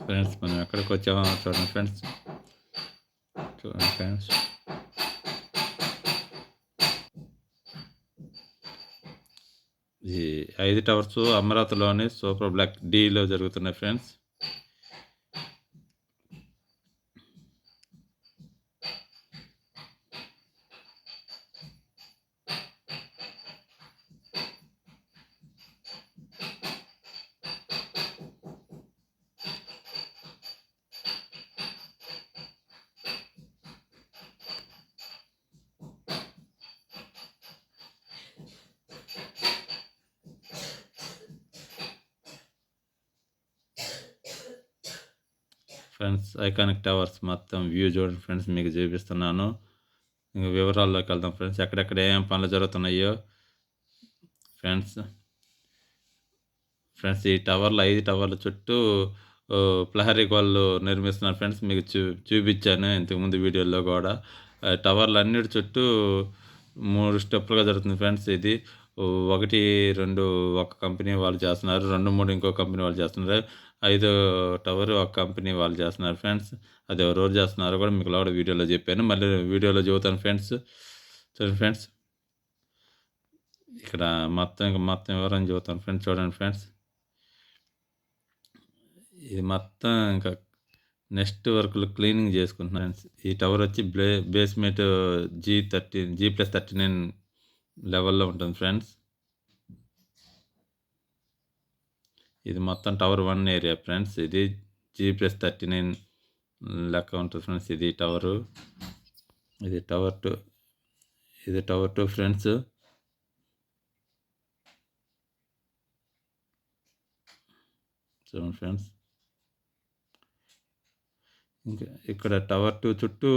Friends మనం ఎక్కడికి వచ్చామో చూడండి ఫ్రెండ్స్ చూడండి ఫ్రెండ్స్ ఈ ఐదు టవర్స్ అమరావతిలోని సూపర్ బ్లాక్ డీలో జరుగుతున్నాయి ఫ్రెండ్స్ ఫ్రెండ్స్ ఐకానిక్ టవర్స్ మొత్తం వ్యూ చూడండి ఫ్రెండ్స్ మీకు చూపిస్తున్నాను. ఇంకా వివరాల్లోకి వెళ్దాం ఫ్రెండ్స్ ఎక్కడెక్కడ ఏం పనులు జరుగుతున్నాయో. ఫ్రెండ్స్ ఫ్రెండ్స్ ఈ టవర్లు ఐదు టవర్ల చుట్టూ ఓ, ప్రహరీ గోళ్ళు నిర్మిస్తున్నారు ఫ్రెండ్స్ మీకు చూ చూపించాను ఇంతకుముందు వీడియోలో కూడా. టవర్లు అన్నిటి చుట్టూ మూడు స్టెప్పులుగా జరుగుతుంది ఫ్రెండ్స్ ఇది. ఒకటి రెండు ఒక కంపెనీ వాళ్ళు చేస్తున్నారు రెండు మూడు ఇంకో కంపెనీ వాళ్ళు చేస్తున్నారు. ఐదో టవర్ ఆ కంపెనీ వాళ్ళు చేస్తున్నారు ఫ్రెండ్స్. అది ఎవరెవరు చేస్తున్నారో కూడా మీకు కూడా వీడియోలో చెప్పాను. మళ్ళీ వీడియోలో చూతాను ఫ్రెండ్స్. చూడండి ఫ్రెండ్స్. ఇక్కడ మొత్తం ఇంకా మొత్తం వివరం చూతాను ఫ్రెండ్స్. చూడండి ఫ్రెండ్స్. ఇది మొత్తం ఇంకా నెక్స్ట్ వర్క్లు క్లీనింగ్ చేసుకుంటున్నాను ఈ టవర్ వచ్చి బ్లే basement G thirty G plus thirty nine లెవెల్లో ఉంటుంది ఫ్రెండ్స్. ఇది మొత్తం టవర్ వన్ ఏరియా ఫ్రెండ్స్. ఇది జీ ప్లస్ థర్టీ నైన్ లెక్క ఉంటుంది ఫ్రెండ్స్. ఇది టవరు. ఇది టవర్ టూ. ఇది టవర్ టూ ఫ్రెండ్స్. చూడండి ఫ్రెండ్స్. ఇంకా ఇక్కడ టవర్ టూ చుట్టూ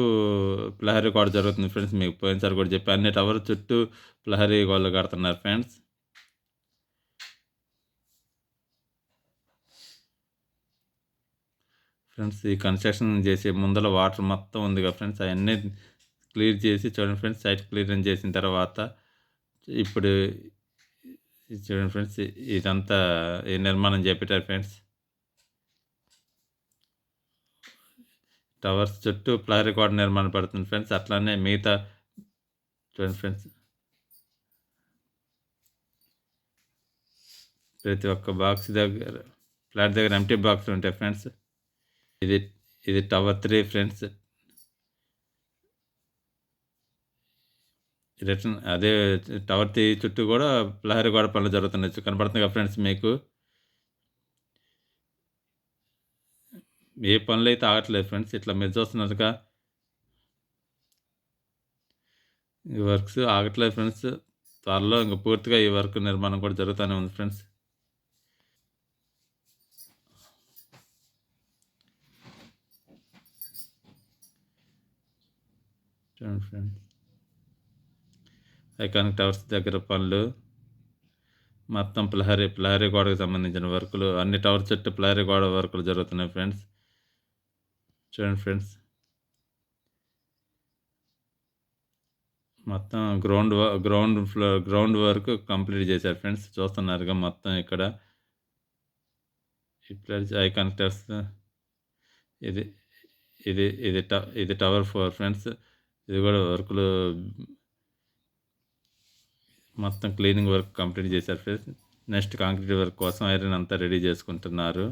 ప్రహరీ గోడ జరుగుతుంది ఫ్రెండ్స్. మీకు పోయినసారి కూడా చెప్పి అన్ని టవర్ చుట్టూ ప్రహరీ గోడలు కడుతున్నారు ఫ్రెండ్స్. ఫ్రెండ్స్ ఈ కన్స్ట్రక్షన్ చేసే ముందర వాటర్ మొత్తం ఉంది కదా ఫ్రెండ్స్. అవన్నీ క్లియర్ చేసి చూడండి ఫ్రెండ్స్ సైట్ క్లియరెన్స్ చేసిన తర్వాత ఇప్పుడు చూడండి ఫ్రెండ్స్ ఇదంతా ఏ నిర్మాణం చేపెట్టారు ఫ్రెండ్స్. టవర్స్ చుట్టూ ప్లారీ కోట నిర్మాణం పడుతుంది ఫ్రెండ్స్ అట్లానే మిగతా చూడండి ఫ్రెండ్స్. ప్రతి ఒక్క బాక్స్ దగ్గర ఫ్లాట్ దగ్గర ఎంటీ బాక్స్ ఉంటాయి ఫ్రెండ్స్. ఇది ఇది టవర్ త్రీ ఫ్రెండ్స్ రిటర్న్ అదే టవర్ త్రీ చుట్టూ కూడా ప్రహరీ గోడ పనులు జరుగుతున్నాయి. కనబడుతుంది కదా ఫ్రెండ్స్ మీకు? ఏ పనులు అయితే ఆగట్లేదు ఫ్రెండ్స్ ఇట్లా మీరు చూస్తున్నారుగా ఈ వర్క్స్ ఆగట్లేదు ఫ్రెండ్స్ త్వరలో ఇంకా పూర్తిగా ఈ వర్క్ నిర్మాణం కూడా జరుగుతూనే ఉంది ఫ్రెండ్స్ చూడండి ఫ్రెండ్స్. ఐకానిక్ టవర్స్ దగ్గర పనులు. మొత్తం ప్లహరీ ప్లహరీ గోడకు సంబంధించిన వర్కులు. అన్ని టవర్ చుట్టూ ప్లహరీ గోడ వర్కులు జరుగుతున్నాయి ఫ్రెండ్స్. చూడండి ఫ్రెండ్స్. మొత్తం ground ground floor ground work complete చేశారు ఫ్రెండ్స్. చూస్తున్నారుగా మొత్తం ఇక్కడ. ఇప్పుడు ఐకానిక్ టవర్స్. ఇది ఇది ఇది ట ఇది టవర్ ఫోర్ ఫ్రెండ్స్. ఇది కూడా వర్కులు మొత్తం క్లీనింగ్ వర్క్ కంప్లీట్ చేశారు ఫ్రెండ్స్. నెక్స్ట్ కాంక్రీట్ వర్క్ కోసం ఐరన్ అంతా రెడీ చేసుకుంటున్నారు.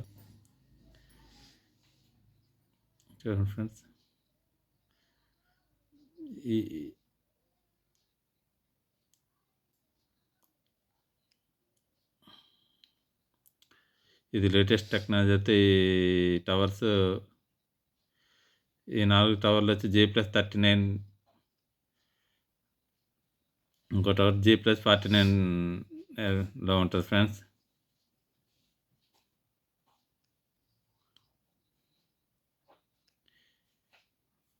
చూడండి ఫ్రెండ్స్. ఈ ఇది లేటెస్ట్ టెక్నాలజీ అయితే ఈ టవర్స్ ఈ నాలుగు టవర్లు వచ్చి జే ప్లస్ థర్టీ నైన్ ఇంకో టవర్ జీ ప్లస్ ఫార్టీ నైన్లో ఉంటుంది ఫ్రెండ్స్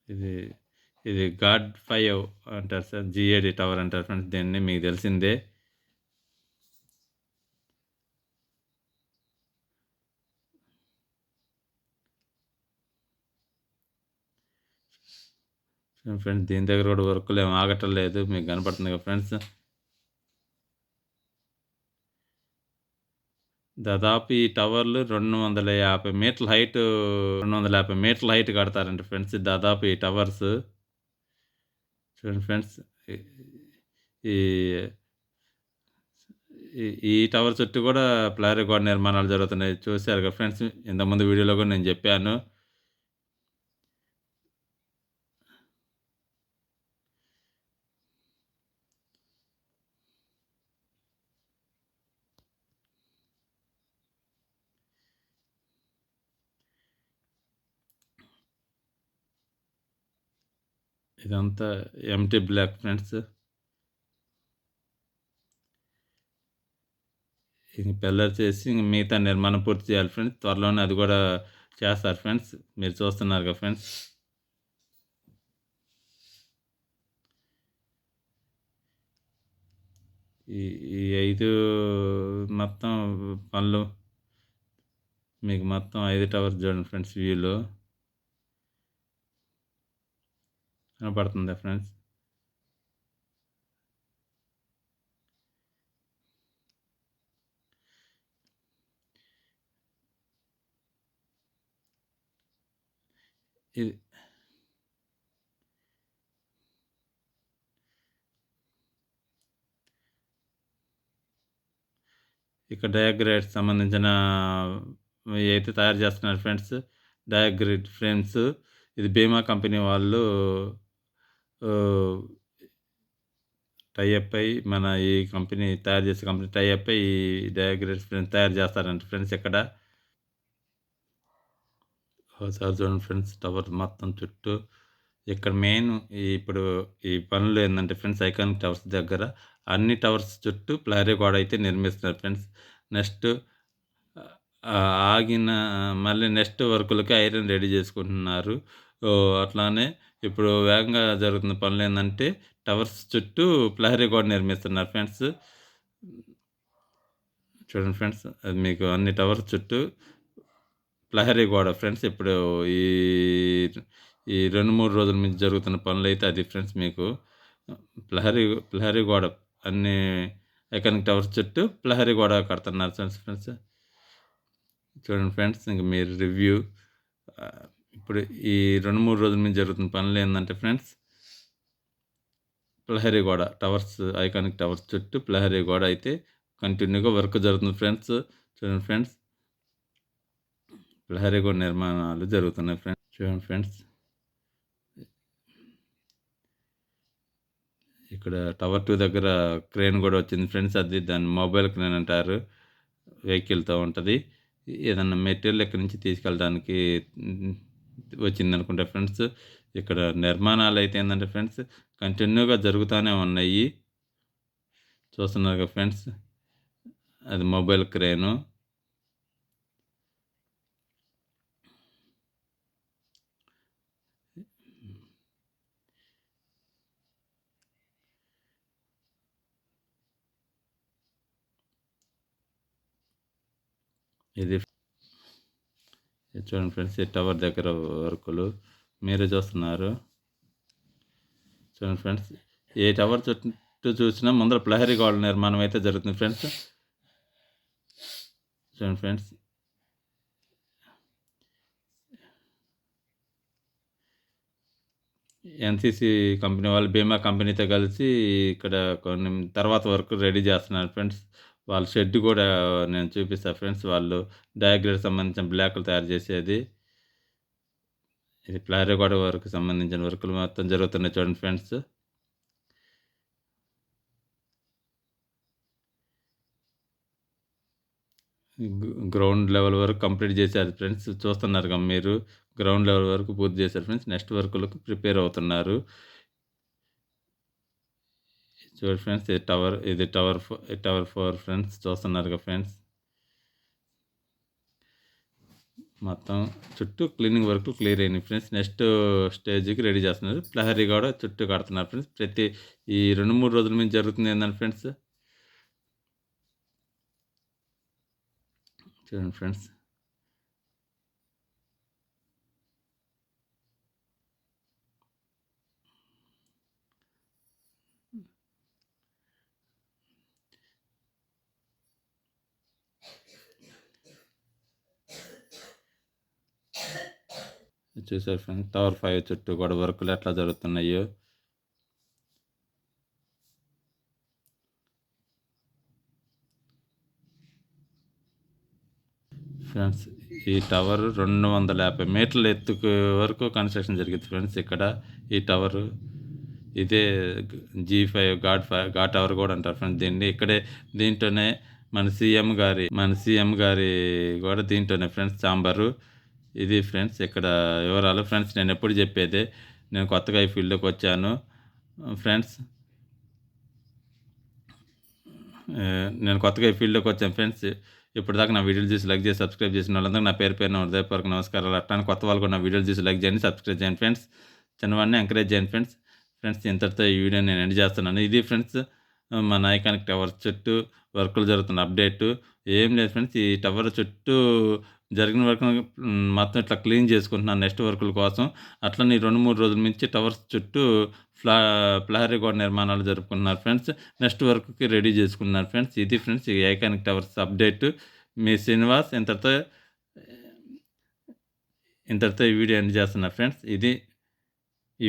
ఇది ఇది గాడ్ ఫైవ్ అంటారు సార్ జిఏడి టవర్ అంటారు ఫ్రెండ్స్ దీన్ని మీకు తెలిసిందే. ఫ్రెండ్స్ దీని దగ్గర కూడా వర్క్లు ఏమి ఆగటం లేదు మీకు కనపడుతుంది కదా ఫ్రెండ్స్ దాదాపు ఈ టవర్లు 250 మీటర్ల హైట్ రెండు వందల యాభై మీటర్ల హైట్ కడతారంట ఫ్రెండ్స్ దాదాపు ఈ టవర్స్. చూడండి ఫ్రెండ్స్. ఈ ఈ టవర్ చుట్టూ కూడా ప్లారీ గోడ నిర్మాణాలు జరుగుతున్నాయి. చూశారు కదా ఫ్రెండ్స్. ఇంతకుముందు వీడియోలో కూడా నేను చెప్పాను. ఇదంతా ఎంటీ బ్లాక్ ఫ్రెండ్స్. ఇంక పిల్లర్ చేసి ఇంక మిగతా నిర్మాణం పూర్తి చేయాలి ఫ్రెండ్స్. త్వరలోనే అది కూడా చేస్తారు ఫ్రెండ్స్. మీరు చూస్తున్నారు కదా ఫ్రెండ్స్. ఈ ఈ ఐదు మొత్తం పనులు మీకు మొత్తం ఐదు టవర్స్ చూడండి ఫ్రెండ్స్ వ్యూలో. కనపడుతుందా ఫ్రెండ్స్? ఇది ఇక్కడ డయాగ్రేట్ సంబంధించిన అయితే తయారు చేస్తున్నారు ఫ్రెండ్స్. డయాగ్రేట్ ఫ్రేమ్స్ ఇది బీమా కంపెనీ వాళ్ళు టైఅప్ టై అప్ అయ్యి మన ఈ కంపెనీ తయారు చేసే కంపెనీ టైఅప్ అయి అయ్యి ఈ డయాగ్రేట్ తయారు చేస్తారంట ఫ్రెండ్స్ ఇక్కడ. సార్ చూడండి ఫ్రెండ్స్ టవర్ మొత్తం చుట్టూ ఇక్కడ మెయిన్ ఇప్పుడు ఈ పనులు ఏంటంటే ఫ్రెండ్స్ ఐకానిక్ టవర్స్ దగ్గర అన్ని టవర్స్ చుట్టూ ప్లారీ గోడ అయితే నిర్మిస్తున్నారు ఫ్రెండ్స్. నెక్స్ట్ ఆగిన మళ్ళీ నెక్స్ట్ వర్కులకి ఐరన్ రెడీ చేసుకుంటున్నారు. అట్లానే ఇప్పుడు వేగంగా జరుగుతున్న పనులేందంటే టవర్స్ చుట్టూ ప్రహరీ గోడ నిర్మిస్తున్నారు ఫ్రెండ్స్. చూడండి ఫ్రెండ్స్. అది మీకు అన్ని టవర్స్ చుట్టూ ప్రహరీ గోడ ఫ్రెండ్స్. ఇప్పుడు ఈ ఈ 2, 3 రోజుల నుంచి జరుగుతున్న పనులైతే అది ఫ్రెండ్స్ మీకు. ప్రహరీ ప్రహరీ గోడ అన్ని ఐకానిక్ టవర్స్ చుట్టూ ప్రహరీ గోడ కడుతున్నారు ఫ్రెండ్స్ ఫ్రెండ్స్. చూడండి ఫ్రెండ్స్ ఇంక మీరు రివ్యూ ఇప్పుడు ఈ 2, 3 రోజుల నుంచి జరుగుతున్న ఏంటంటే ఫ్రెండ్స్ ప్లహరీ గోడ టవర్స్ ఐకానిక్ టవర్స్ చుట్టూ ప్లహరీ గోడ అయితే కంటిన్యూగా వర్క్ జరుగుతుంది ఫ్రెండ్స్. చూడండి ఫ్రెండ్స్. ప్లహరీ గోడ నిర్మాణాలు జరుగుతున్నాయి ఫ్రెండ్స్. చూడండి ఫ్రెండ్స్. ఇక్కడ టవర్ టూ దగ్గర క్రేన్ కూడా వచ్చింది ఫ్రెండ్స్. అది దాన్ని మొబైల్ క్రేన్ అంటారు. వెహికల్‌తో ఉంటుంది ఏదన్నా మెటీరియల్ ఎక్కడి నుంచి తీసుకెళ్ళడానికి వచ్చింది వచ్చిందనుకుంటా ఫ్రెండ్స్. ఇక్కడ నిర్మాణాలు అయితే ఏంటంటే ఫ్రెండ్స్ కంటిన్యూగా జరుగుతానే ఉన్నాయి. చూస్తున్నారు కదా ఫ్రెండ్స్. అది మొబైల్ క్రేను. ఇది చూడండి ఫ్రెండ్స్. ఈ టవర్ దగ్గర వర్కులు మీరే చూస్తున్నారు. చూడండి ఫ్రెండ్స్. ఏ టవర్ చుట్టూ చూసినా ముందర ప్రహరీ గోడ నిర్మాణం అయితే జరుగుతుంది ఫ్రెండ్స్. చూడండి ఫ్రెండ్స్. ఎన్‌సీసీ కంపెనీ వాళ్ళు బీమా కంపెనీతో కలిసి ఇక్కడ కొన్ని తర్వాత వర్క్ రెడీ చేస్తున్నారు ఫ్రెండ్స్. వాళ్ళ షెడ్ కూడా నేను చూపిస్తా ఫ్రెండ్స్. వాళ్ళు డయాగ్రేట్ సంబంధించిన బ్లాక్లు తయారు చేసేది. ఇది ప్రహరీ వరకు సంబంధించిన వర్కులు మొత్తం జరుగుతున్నాయి చూడండి ఫ్రెండ్స్. గ్రౌండ్ లెవెల్ వరకు కంప్లీట్ చేశారు ఫ్రెండ్స్. చూస్తున్నారు కదా మీరు. గ్రౌండ్ లెవెల్ వరకు పూర్తి చేశారు ఫ్రెండ్స్. నెక్స్ట్ వర్కులకు ప్రిపేర్ అవుతున్నారు. చూడండి ఫ్రెండ్స్. ఇది టవర్ ఇది tower four tower four friends. చూస్తున్నారుగా ఫ్రెండ్స్. మొత్తం చుట్టూ క్లీనింగ్ వర్క్ క్లియర్ అయింది ఫ్రెండ్స్. నెక్స్ట్ స్టేజ్‌కి రెడీ చేస్తున్నారు. ప్రహరీ గోడ చుట్టూ కడుతున్నారు ఫ్రెండ్స్. ప్రతి ఈ 2, 3 రోజుల నుంచి జరుగుతుంది ఏందంటే ఫ్రెండ్స్ చూడండి ఫ్రెండ్స్. చూసారు ఫ్రెండ్స్ టవర్ ఫైవ్ చుట్టూ కూడా వర్కులు ఎట్లా జరుగుతున్నాయో. ఫ్రెండ్స్ ఈ టవర్ రెండు వందల యాభై మీటర్ల ఎత్తుకు వరకు కన్స్ట్రక్షన్ జరిగింది ఫ్రెండ్స్ ఇక్కడ ఈ టవర్ ఇదే జీ ఫైవ్ గాడ్ ఫైవ్గా టవర్ కూడా అంటారు ఫ్రెండ్స్ దీన్ని ఇక్కడే దీంట్లోనే మన సీఎం గారి మన సీఎం గారి కూడా దీంట్లోనే ఫ్రెండ్స్ చాంబరు ఇది ఫ్రెండ్స్ ఇక్కడ వివరాలు. ఫ్రెండ్స్ నేను ఎప్పుడు చెప్పేదే నేను కొత్తగా ఈ ఫీల్డ్లోకి వచ్చాను. ఫ్రెండ్స్ నేను కొత్తగా ఈ ఫీల్డ్లోకి వచ్చాను. ఫ్రెండ్స్ ఇప్పటిదాకా నా వీడియోలు చూసి లైక్ చేసి సబ్స్క్రైబ్ చేసిన వాళ్ళందరూ నా పేరు పేరున హృదయపూర్వక నమస్కారాలు. అట్టాను కొత్త వాళ్ళు కూడా నా వీడియోలు చూసి లైక్ చేయండి సబ్స్క్రైబ్ చేయండి. ఫ్రెండ్స్ చిన్నవాడిని ఎంకరేజ్ చేయండి ఫ్రెండ్స్. ఫ్రెండ్స్ ఇంతటితో ఈ వీడియో నేను ఎండ్ చేస్తున్నాను. ఇది ఫ్రెండ్స్ మా నాయకానికి టవర్ చుట్టూ వర్కులు జరుగుతున్న అప్డేటు. ఏం లేదు ఫ్రెండ్స్ ఈ టవర్ చుట్టూ జరిగిన వర్క్ మొత్తం ఇట్లా క్లీన్ చేసుకుంటున్నాను నెక్స్ట్ వర్కుల కోసం. అట్లనే నీ రెండు మూడు రోజుల నుంచి టవర్స్ చుట్టూ ఫ్లా ఫ్లహరీ గోడ నిర్మాణాలు జరుపుకున్నారు ఫ్రెండ్స్. నెక్స్ట్ వర్క్కి రెడీ చేసుకున్నారు ఫ్రెండ్స్. ఇది ఫ్రెండ్స్ ఈ ఐకానిక్ టవర్స్ అప్డేట్. మీ శ్రీనివాస్ ఇంతటితో ఇంతటితో ఈ వీడియో ఎండ్ చేస్తున్నా ఫ్రెండ్స్. ఇది